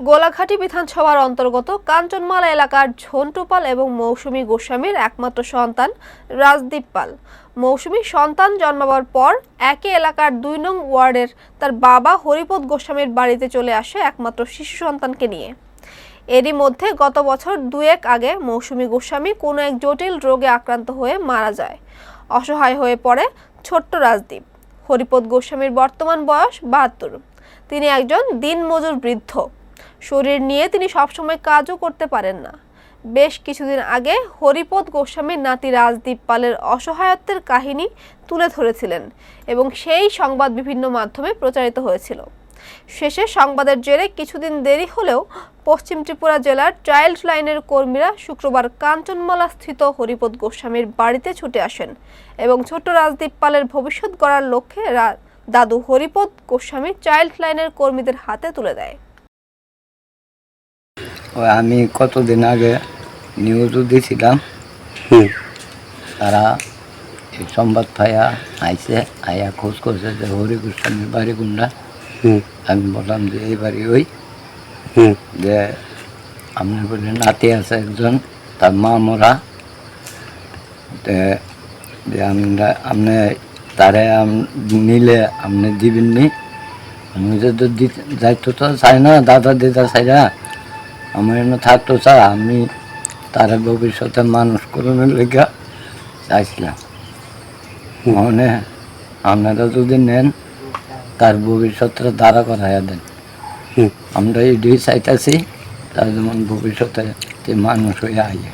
গোলাঘাটি বিধানসভার অন্তর্গত কাঞ্চনমালা এলাকার ঝন্টুপাল এবং মৌসুমী গোস্বামীর একমাত্র সন্তান রাজদীপ পাল। মৌসুমী সন্তান জন্মাবার পর একই এলাকার দুই নং ওয়ার্ডের তার বাবা হরিপদ গোস্বামীর বাড়িতে চলে আসে একমাত্র শিশু সন্তানকে নিয়ে। এরই মধ্যে গত বছর দুয়েক আগে মৌসুমী গোস্বামী কোনো এক জটিল রোগে আক্রান্ত হয়ে মারা যায়। অসহায় হয়ে পড়ে ছোট্ট রাজদীপ। হরিপদ গোস্বামীর বর্তমান বয়স বাহাত্তর। তিনি একজন দিনমজুর বৃদ্ধ। শরীর নিয়ে তিনি সবসময় কাজও করতে পারেন না। বেশ কিছুদিন আগে হরিপদ গোস্বামীর নাতি রাজদীপ পালের অসহায়ত্বের কাহিনী তুলে ধরেছিলেন এবং সেই সংবাদ বিভিন্ন মাধ্যমে প্রচারিত হয়েছিল। শেষে সংবাদের জেরে কিছুদিন দেরি হলেও পশ্চিম ত্রিপুরা জেলার চাইল্ড লাইনের কর্মীরা শুক্রবার কাঞ্চনমালা স্থিত হরিপদ গোস্বামীর বাড়িতে ছুটে আসেন এবং ছোট্ট রাজদীপ পালের ভবিষ্যৎ গড়ার লক্ষ্যে দাদু হরিপদ গোস্বামী চাইল্ড লাইনের কর্মীদের হাতে তুলে দেয়। আমি কতদিন আগে নিউজও দিয়েছিলাম তারা এই সংবাদ পাইয়া আইসে আইয়া খোঁজ করছে যে হরি গোস্বামীর বাড়ি কোনটা। আমি বললাম যে এই বাড়ি ওই। যে আপনার বলে নাতি আছে একজন তার মা মরা। যে আমরা আপনি তারে নিলে আপনি দিবেননি। আমি যে তো যাইতো তো চাই না দাদা দিদা চাই না আমার এমন থাকতো স্যার আমি তার ভবিষ্যতে মানুষ করুন লেখা চাইছিলাম। মনে আপনারা যদি নেন তার ভবিষ্যতটা দাঁড়া করাইয়া দেন। আমরা এই এটাই চাইতেছি তার যেমন ভবিষ্যতে মানুষ হয়ে আইয়ে।